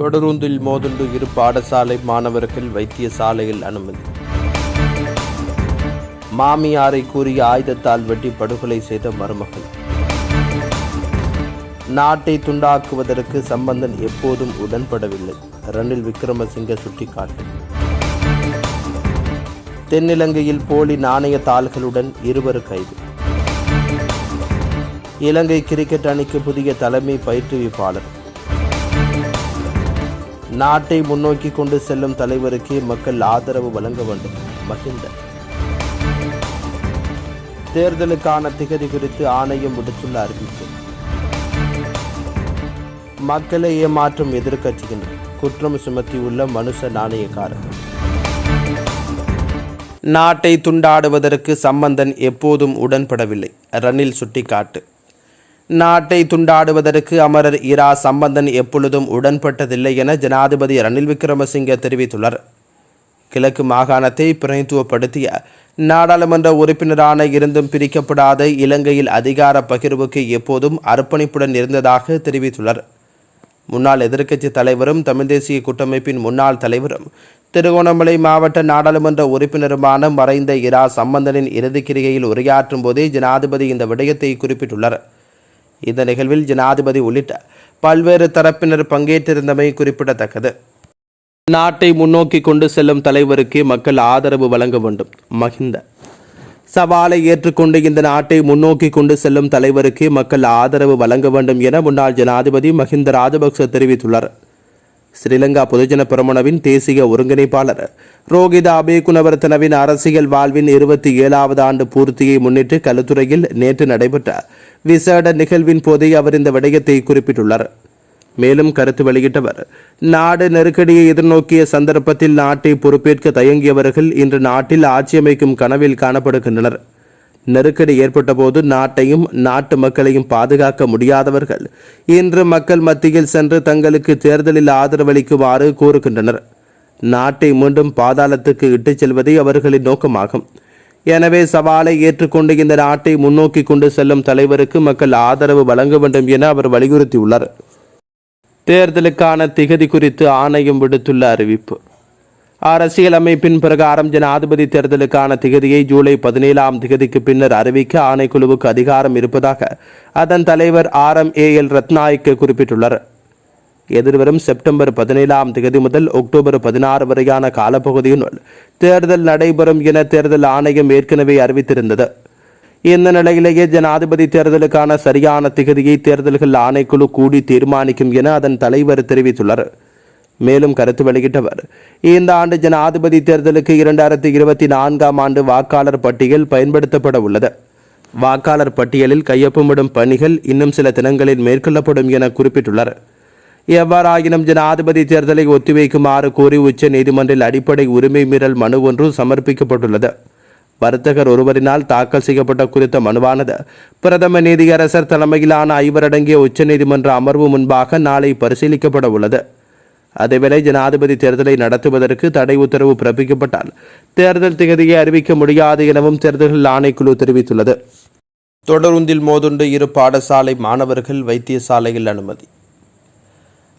தொடருந்தில் மோதுண்டு இரு பாடசாலை மாணவர்கள் வைத்தியசாலையில் அனுமதி. மாமியாரை கூறிய ஆயுதத்தால் வெட்டி படுகொலை செய்த மருமகள். நாட்டை துண்டாக்குவதற்கு சம்பந்தன் எப்போதும் உடன்படவில்லை. ரணில் விக்ரமசிங்க சுட்டிக்காட்டு. தென்னிலங்கையில் போலி நாணய தாள்களுடன் இருவர் கைது. இலங்கை கிரிக்கெட் அணிக்கு புதிய தலைமை பயிற்றுவிப்பாளர். நாட்டை முன்னோக்கி கொண்டு செல்லும் தலைவருக்கே மக்கள் ஆதரவு வழங்க வேண்டும். மகிந்த. தேர்தலுக்கான திகதி குறித்து ஆணையம் விடுத்துள்ள அறிவிப்பு. மக்களை ஏமாற்றும் எதிர்க்கட்சியினர் குற்றம் சுமத்தியுள்ள மனுஷ நாணயக்காரர். நாட்டை துண்டாடுவதற்கு சம்பந்தன் எப்போதும் உடன்படவில்லை. ரணில் சுட்டிக்காட்டு. நாட்டை துண்டாடுவதற்கு அமரர் இரா சம்பந்தன் எப்பொழுதும் உடன்பட்டதில்லை என ஜனாதிபதி ரணில் விக்ரமசிங்கே தெரிவித்துள்ளார். கிழக்கு மாகாணத்தை பிரதித்துவப்படுத்திய நாடாளுமன்ற உறுப்பினரான இருந்தும் பிரிக்கப்படாத இலங்கையில் அதிகார பகிர்வுக்கு எப்போதும் அர்ப்பணிப்புடன் இருந்ததாக தெரிவித்துள்ளார். முன்னாள் எதிர்க்கட்சி தலைவரும் தமிழ் தேசிய கூட்டமைப்பின் முன்னாள் தலைவரும் திருகோணமலை மாவட்ட நாடாளுமன்ற உறுப்பினருமான மறைந்த இரா சம்பந்தனின் இறுதிக்கிரிகையில் உரையாற்றும் போதே ஜனாதிபதி இந்த விடயத்தை குறிப்பிட்டுள்ளார். இந்த நிகழ்வில் ஜனாதிபதி உள்ளிட்ட பல்வேறு தரப்பினர் பங்கேற்றிருந்தமை குறிப்பிடத்தக்கது. நாட்டை முன்னோக்கி கொண்டு செல்லும் தலைவருக்கு மக்கள் ஆதரவு வழங்க வேண்டும். மஹிந்த சவாலை ஏற்றுக்கொண்டு இந்த நாட்டை முன்னோக்கி கொண்டு செல்லும் தலைவருக்கு மக்கள் ஆதரவு வழங்க வேண்டும் என முன்னாள் ஜனாதிபதி மஹிந்த ராஜபக்ச தெரிவித்துள்ளார். ஸ்ரீலங்கா பொதுஜன பிரமணவின் தேசிய ஒருங்கிணைப்பாளர் ரோகித அபேகுணவர்த்தனவின் அரசியல் வாழ்வின் இருபத்தி ஏழாவது ஆண்டு பூர்த்தியை முன்னிட்டு களுத்துறையில் நேற்று நடைபெற்ற விசேட நிகழ்வின் போதே அவர் இந்த விடயத்தை குறிப்பிட்டுள்ளார். மேலும் கருத்து வெளியிட்டவர் நாடு நெருக்கடியை எதிர்நோக்கிய சந்தர்ப்பத்தில் நாட்டை பொறுப்பேற்க தயங்கியவர்கள் இன்று நாட்டில் ஆட்சியமைக்கும் கனவில் காணப்படுகின்றனர். நெருக்கடி ஏற்பட்டபோது நாட்டையும் நாட்டு மக்களையும் பாதுகாக்க முடியாதவர்கள் இன்று மக்கள் மத்தியில் சென்று தங்களுக்கு தேர்தலில் ஆதரவளிக்குமாறு கூறுகின்றனர். நாட்டை மீண்டும் பாதாளத்துக்கு இட்டுச் செல்வதே அவர்களின் நோக்கமாகும். எனவே சவாலை ஏற்றுக்கொண்டு இந்த நாட்டை முன்னோக்கி கொண்டு செல்லும் தலைவருக்கு மக்கள் ஆதரவு வழங்க வேண்டும் என அவர் வலியுறுத்தியுள்ளார். தேர்தலுக்கான திகதி குறித்து ஆணையம் விடுத்துள்ள அறிவிப்பு. அரசியலமைப்பின் பிரகாரம் ஜனாதிபதி தேர்தலுக்கான திகதியை ஜூலை பதினேழாம் திகதிக்கு பின்னர் அறிவிக்க ஆணைக்குழுவுக்கு அதிகாரம் இருப்பதாக அதன் தலைவர் R M A L Ratnayake குறிப்பிட்டுள்ளார். எதிர்வரும் செப்டம்பர் பதினேழாம் தேதி முதல் அக்டோபர் பதினாறு வரையான காலப்பகுதியினுள் தேர்தல் நடைபெறும் என தேர்தல் ஆணையம் ஏற்கனவே அறிவித்திருந்தது. இந்த நிலையிலேயே ஜனாதிபதி தேர்தலுக்கான சரியான திகதியை தேர்தல்கள் ஆணைக்குழு கூடி தீர்மானிக்கும் என அதன் தலைவர் தெரிவித்துள்ளார். மேலும் கருத்து வெளியிட்டவர். இந்த ஆண்டு ஜனாதிபதி தேர்தலுக்கு இரண்டாயிரத்தி இருபத்தி நான்காம் ஆண்டு வாக்காளர் பட்டியல் பயன்படுத்தப்பட உள்ளது. வாக்காளர் பட்டியலில் கையொப்பமிடும் பணிகள் இன்னும் சில தினங்களில் மேற்கொள்ளப்படும் என குறிப்பிட்டுள்ளார் எவ்வாறாயினும் ஜனாதிபதி தேர்தலை ஒத்திவைக்குமாறு கூறி உச்ச நீதிமன்றில் அடிப்படை உரிமை மீறல் மனு ஒன்று சமர்ப்பிக்கப்பட்டுள்ளது. வர்த்தகர் ஒருவரினால் தாக்கல் செய்யப்பட்ட குறித்த மனுவானது பிரதம நீதியரசர் தலைமையிலான ஐவரடங்கிய உச்சநீதிமன்ற அமர்வு முன்பாக நாளை பரிசீலிக்கப்பட உள்ளது. அதேவேளை ஜனாதிபதி தேர்தலை நடத்துவதற்கு தடை உத்தரவு பிறப்பிக்கப்பட்டால் தேர்தல் திகதியை அறிவிக்க முடியாது எனவும் தேர்தல்கள் ஆணைக்குழு தெரிவித்துள்ளது. தொடருந்தில் மோதுண்டு இரு பாடசாலை மாணவர்கள் வைத்தியசாலையில் அனுமதி.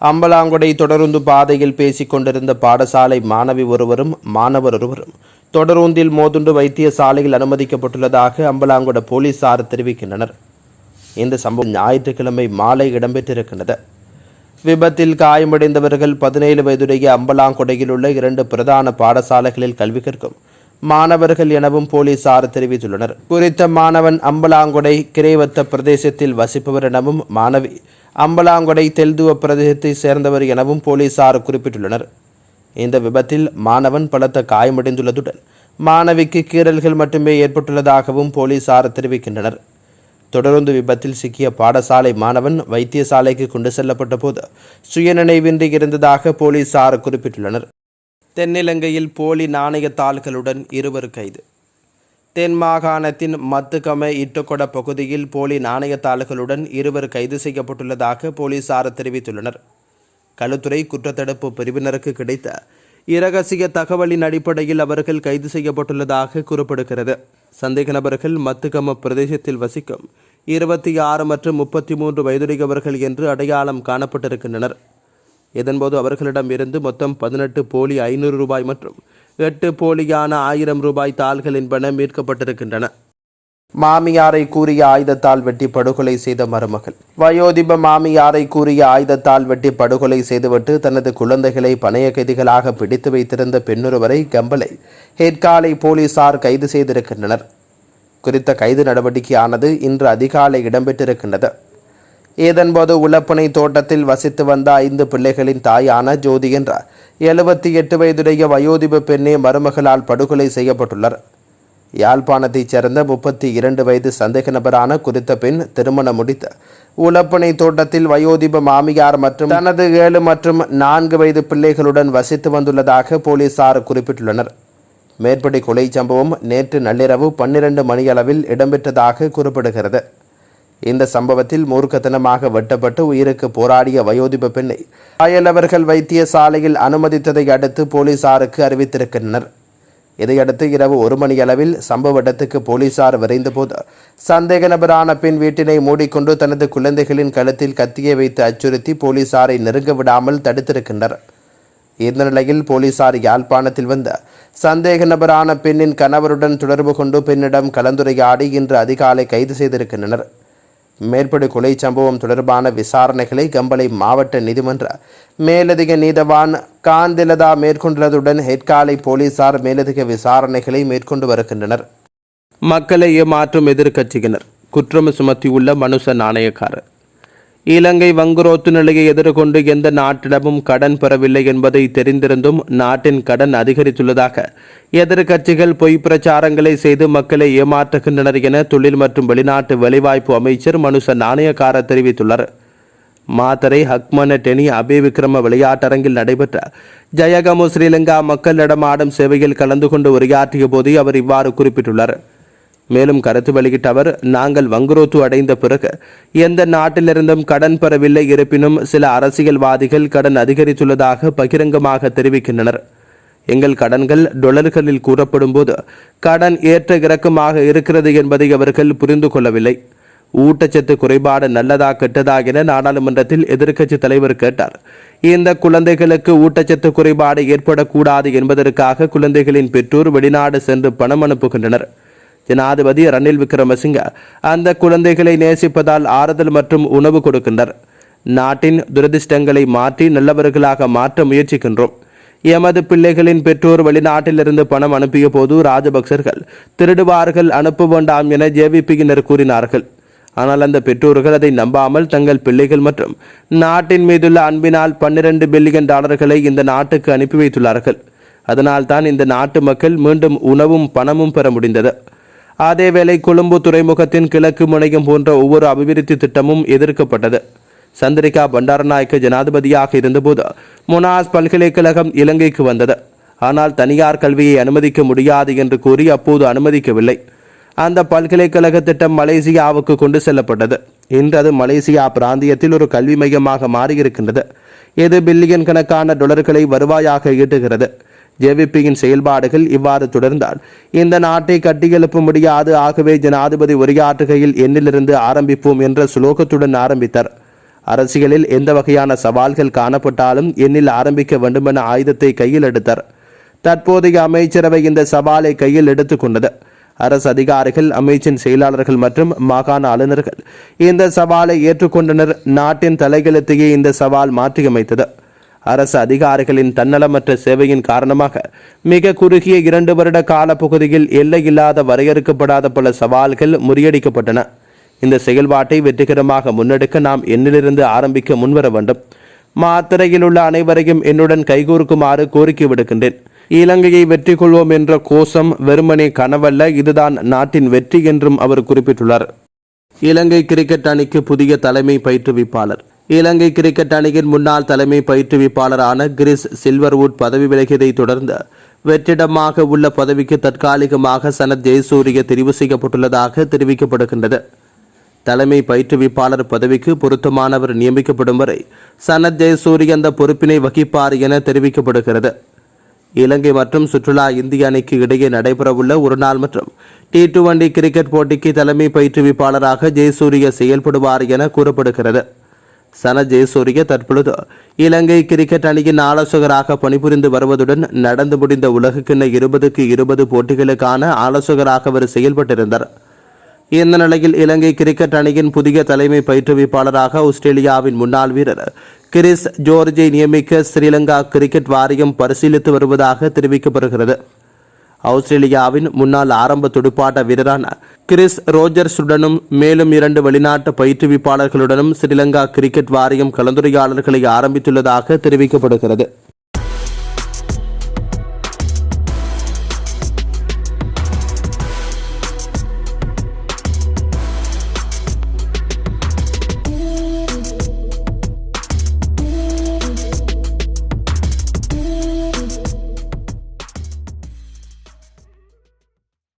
அம்பலாங்குடை தொடருந்து பாதையில் பேசிக் கொண்டிருந்த பாடசாலை மாணவி ஒருவரும் மாணவர் ஒருவரும் தொடருந்தில் மோதுண்டு வைத்தியசாலையில் அனுமதிக்கப்பட்டுள்ளதாக அம்பலாங்குட போலீசார் தெரிவிக்கின்றனர். இந்த சம்பவம் ஞாயிற்றுக்கிழமை மாலை இடம்பெற்றிருக்கின்றது. விபத்தில் காயமடைந்தவர்கள் பதினேழு வயதுடைய அம்பலாங்கொடையில் உள்ள இரண்டு பிரதான பாடசாலைகளில் கல்வி கற்கும் மாணவர்கள் எனவும் போலீசார் தெரிவித்துள்ளனர். குறித்த மாணவன் அம்பலாங்குடை கிரேவத்த பிரதேசத்தில் வசிப்பவர் எனவும் மாணவி அம்பலாங்குடை தெல்துவ பிரதேசத்தை சேர்ந்தவர் எனவும் போலீசார் குறிப்பிட்டுள்ளனர். இந்த விபத்தில் மாணவன் பலத்த காயமடைந்துள்ளதுடன் மாணவிக்கு கீறல்கள் மட்டுமே ஏற்பட்டுள்ளதாகவும் போலீசார் தெரிவிக்கின்றனர். தொடர்ந்து விபத்தில் சிக்கிய பாடசாலை மாணவன் வைத்தியசாலைக்கு கொண்டு செல்லப்பட்ட போது சுயநினைவின்றி இருந்ததாக போலீசார் குறிப்பிட்டுள்ளனர். தென்னிலங்கையில் போலி நாணயத்தாள்களுடன் இருவர் கைது. தென் மாகாணத்தின் மத்துகம இட்டுக்கொட பகுதியில் போலி நாணயத்தாள்களுடன் இருவர் கைது செய்யப்பட்டுள்ளதாக போலீசார் தெரிவித்துள்ளனர். களுத்துறை குற்றத்தடுப்பு பிரிவினருக்கு கிடைத்த இரகசிய தகவலின் அடிப்படையில் அவர்கள் கைது செய்யப்பட்டுள்ளதாக கூறப்படுகிறது. சந்தேக நபர்கள் மத்துகம பிரதேசத்தில் வசிக்கும் இருபத்தி ஆறு மற்றும் முப்பத்தி மூன்று வயதுடையவர்கள் என்று அடையாளம் காணப்பட்டிருக்கின்றனர். இதன்போது அவர்களிடம் இருந்து மொத்தம் பதினெட்டு போலி ஐநூறு ரூபாய் மற்றும் எட்டு போலியான ஆயிரம் ரூபாய் தாள்கள் என்பன மீட்கப்பட்டிருக்கின்றன. மாமியாரை கூறிய ஆயுதத்தால் வெட்டி படுகொலை செய்த மருமகள். வயோதிப மாமியாரை கூறிய ஆயுதத்தால் வெட்டி படுகொலை செய்துவிட்டு தனது குழந்தைகளை பணைய கைதிகளாக பிடித்து வைத்திருந்த பெண்ணொருவரை கம்பலை ஹெட்காலை போலீசார் கைது செய்திருக்கின்றனர். குறித்த கைது நடவடிக்கையானது இன்று அதிகாலை இடம்பெற்றிருக்கின்றது. இதன்போது உளப்பனை தோட்டத்தில் வசித்து வந்த ஐந்து பிள்ளைகளின் தாயான ஜோதி என்ற எழுபத்தி எட்டு வயதுடைய வயோதிப பெண்ணே மருமகளால் படுகொலை செய்யப்பட்டுள்ளார் யாழ்ப்பாணத்தைச் சேர்ந்த முப்பத்தி இரண்டு வயது சந்தேக நபரான குறித்த பெண் திருமணம் முடித்த உலப்பனை தோட்டத்தில் வயோதிப மாமியார் மற்றும் தனது ஏழு மற்றும் நான்கு வயது பிள்ளைகளுடன் வசித்து வந்துள்ளதாக போலீசார் குறிப்பிட்டுள்ளனர். மேற்படி கொலை சம்பவம் நேற்று நள்ளிரவு பன்னிரண்டு மணியளவில் இடம்பெற்றதாக கூறப்படுகிறது. இந்த சம்பவத்தில் மூர்க்கத்தனமாக வெட்டப்பட்டு உயிருக்கு போராடிய வயோதிப பெண்ணை அயலவர்கள் வைத்தியசாலையில் அனுமதித்ததை அடுத்து போலீசாருக்கு அறிவித்திருக்கின்றனர். இதையடுத்து இரவு ஒரு மணி அளவில் சம்பவ இடத்துக்கு போலீசார் விரைந்தபோது சந்தேக நபரான பெண் வீட்டினை மூடிக்கொண்டு தனது குழந்தைகளின் கழுத்தில் கத்தியை வைத்து அச்சுறுத்தி போலீசாரை நெருங்க விடாமல் தடுத்திருக்கின்றனர். இந்த நிலையில் போலீசார் யாழ்ப்பாணத்தில் வந்த சந்தேக நபரான பெண்ணின் கணவருடன் தொடர்பு கொண்டு பெண்ணிடம் கலந்துரையாடி இன்று அதிகாலை கைது செய்திருக்கின்றனர். மேற்படி கொலை சம்பவம் தொடர்பான விசாரணைகளை கம்பளை மாவட்ட நீதிமன்ற மேலதிக நீதவான் காந்திலதா மேற்கொண்டுள்ளதுடன் ஹெட்காலை போலீசார் மேலதிக விசாரணைகளை மேற்கொண்டு வருகின்றனர். மக்களை ஏமாற்றும் எதிர்க்கட்சியினர். குற்றம் சுமத்தியுள்ள மனுஷ நாணயக்காரர். இலங்கை வங்குரோத்து நிலையை எதிர்கொண்டு எந்த நாட்டிடமும் கடன் பெறவில்லை என்பதை தெரிந்திருந்தும் நாட்டின் கடன் அதிகரித்துள்ளதாக எதிர்க்கட்சிகள் பொய் பிரச்சாரங்களை செய்து மக்களை ஏமாற்றுகின்றனர் என தொழில் மற்றும் வெளிநாட்டு வேலைவாய்ப்பு அமைச்சர் மனுச நாணயக்கார தெரிவித்துள்ளார். மாத்தரை ஹக்மன டெனி அபே விக்ரம விளையாட்டரங்கில் நடைபெற்ற ஜயகமு ஸ்ரீலங்கா மக்களிடம் ஆடும் சேவையில் கலந்து கொண்டு உரையாற்றிய போதே அவர் இவ்வாறு குறிப்பிட்டுள்ளார். மேலும் கருத்து வெளியிட்ட அவர் நாங்கள் வங்குரோத்து அடைந்த பிறகு எந்த நாட்டிலிருந்தும் கடன் பெறவில்லை இருப்பினும் சில அரசியல்வாதிகள் கடன் அதிகரித்துள்ளதாக பகிரங்கமாக தெரிவிக்கின்றனர். எங்கள் கடன்கள் டொலர்களில் கூறப்படும் போது கடன் ஏற்ற இறக்கமாக இருக்கிறது என்பதை அவர்கள் புரிந்து கொள்ளவில்லை. ஊட்டச்சத்து குறைபாடு நல்லதா கெட்டதா என நாடாளுமன்றத்தில் எதிர்க்கட்சி தலைவர் கேட்டார். இந்த குழந்தைகளுக்கு ஊட்டச்சத்து குறைபாடு ஏற்படக்கூடாது என்பதற்காக குழந்தைகளின் பெற்றோர் வெளிநாடு சென்று பணம் அனுப்புகின்றனர். ஜனாதிபதி ரணில் விக்ரமசிங்க அந்த குழந்தைகளை நேசிப்பதால் ஆறுதல் மற்றும் உணவு கொடுக்கின்றனர். நாட்டின் துரதிர்ஷ்டங்களை மாற்றி நல்லவர்களாக மாற்ற முயற்சிக்கின்றோம். எமது பிள்ளைகளின் பெற்றோர் வெளிநாட்டிலிருந்து பணம் அனுப்பிய போது ராஜபக்சர்கள் திருடுவார்கள் அனுப்ப வேண்டாம் என ஜேவிபியினர் கூறினார்கள். ஆனால் அந்த பெற்றோர்கள் அதை நம்பாமல் தங்கள் பிள்ளைகள் மற்றும் நாட்டின் மீதுள்ள அன்பினால் பன்னிரண்டு பில்லியன் டாலர்களை இந்த நாட்டுக்கு அனுப்பி வைத்துள்ளார்கள். அதனால் தான் இந்த நாட்டு மக்கள் மீண்டும் உணவும் பணமும் பெற முடிந்தது. அதேவேளை கொழும்பு துறைமுகத்தின் கிழக்கு முனையம் போன்ற ஒவ்வொரு அபிவிருத்தி திட்டமும் எதிர்க்கப்பட்டது. சந்திரிகா பண்டாரநாயக்க ஜனாதிபதியாக இருந்தபோது முனாஸ் பல்கலைக்கழகம் இலங்கைக்கு வந்தது. ஆனால் தனியார் கல்வியை அனுமதிக்க முடியாது என்று கூறி அப்போது அனுமதிக்கவில்லை. அந்த பல்கலைக்கழக திட்டம் மலேசியாவுக்கு கொண்டு செல்லப்பட்டது. இன்று அது மலேசியா பிராந்தியத்தில் ஒரு கல்வி மையமாக மாறியிருக்கின்றது. இது பில்லியன் கணக்கான டொலர்களை வருவாயாக ஈட்டுகிறது. ஜேவிபியின் செயல்பாடுகள் இவ்வாறு தொடர்ந்தால் இந்த நாட்டை கட்டியெழுப்ப முடியாது. ஆகவே ஜனாதிபதி உரையாற்றுகையில் எண்ணிலிருந்து ஆரம்பிப்போம் என்ற சுலோகத்துடன் ஆரம்பித்தார். அரசியலில் எந்த வகையான சவால்கள் காணப்பட்டாலும் எண்ணில் ஆரம்பிக்க வேண்டுமென ஆயுதத்தை கையில் எடுத்தார். தற்போதைய அமைச்சரவை இந்த சவாலை கையில் எடுத்துக்கொண்டது அரசு அதிகாரிகள் அமைச்சின் செயலாளர்கள் மற்றும் மாகாண ஆளுநர்கள் இந்த சவாலை ஏற்றுக்கொண்டனர். நாட்டின் தலைகளத்தையே இந்த சவால் மாற்றியமைத்தது. அரசு அதிகாரிகளின் தன்னலமற்ற சேவையின் காரணமாக மிக குறுகிய இரண்டு வருட காலப்பகுதியில் எல்லையில்லாத வரையறுக்கப்படாத பல சவால்கள் முறியடிக்கப்பட்டன. இந்த செயல்பாட்டை வெற்றிகரமாக முன்னெடுக்க நாம் எண்ணிலிருந்து ஆரம்பிக்க முன்வர வேண்டும். மாத்திரையில் உள்ள அனைவரையும் என்னுடன் கைகூர்க்குமாறு கோரிக்கை விடுக்கின்றேன். இலங்கையை வெற்றி கொள்வோம் என்ற கோஷம் வெறுமனே கனவல்ல இதுதான் நாட்டின் வெற்றி என்றும் அவர் குறிப்பிட்டுள்ளார். இலங்கை கிரிக்கெட் அணிக்கு புதிய தலைமை பயிற்றுவிப்பாளர். இலங்கை கிரிக்கெட் அணியின் முன்னாள் தலைமை பயிற்றுவிப்பாளரான கிரிஸ் சில்வர்வுட் பதவி விலகியதை தொடர்ந்து வெற்றிடமாக உள்ள பதவிக்கு தற்காலிகமாக சனத் ஜெயசூரிய தெரிவு செய்யப்பட்டுள்ளதாக தெரிவிக்கப்படுகின்றது. தலைமை பயிற்றுவிப்பாளர் பதவிக்கு பொருத்தமானவர் நியமிக்கப்படும் வரை சனத் ஜெயசூரிய அந்த பொறுப்பினை வகிப்பார் என தெரிவிக்கப்படுகிறது. இலங்கை மற்றும் சுற்றுலா இந்திய அணிக்கு இடையே நடைபெறவுள்ள ஒருநாள் மற்றும் டி டுவெண்டி கிரிக்கெட் போட்டிக்கு தலைமை பயிற்றுவிப்பாளராக ஜெயசூரிய செயல்படுவார் என கூறப்படுகிறது. சன ஜெயசூரிய தற்பொழுது இலங்கை கிரிக்கெட் அணியின் ஆலோசகராக பணிபுரிந்து வருவதுடன் நடந்து முடிந்த உலகக்கிண்ண இருபதுக்கு இருபது போட்டிகளுக்கான ஆலோசகராக அவர் செயல்பட்டிருந்தார். இந்த நிலையில் இலங்கை கிரிக்கெட் அணியின் புதிய தலைமை பயிற்றுவிப்பாளராக ஆஸ்திரேலியாவின் முன்னாள் வீரர் கிறிஸ் ஜோர்ஜை நியமிக்க ஸ்ரீலங்கா கிரிக்கெட் வாரியம் பரிசீலித்து வருவதாக தெரிவிக்கப்படுகிறது. ஆஸ்திரேலியாவின் முன்னாள் ஆரம்ப துடுப்பாட்ட வீரரான கிறிஸ் ரோஜர்ஸுடனும் மேலும் இரண்டு வெளிநாட்டு பயிற்றுவிப்பாளர்களுடனும் ஸ்ரீலங்கா கிரிக்கெட் வாரியம் கலந்துரையாடல்களை ஆரம்பித்துள்ளதாக தெரிவிக்கப்படுகிறது.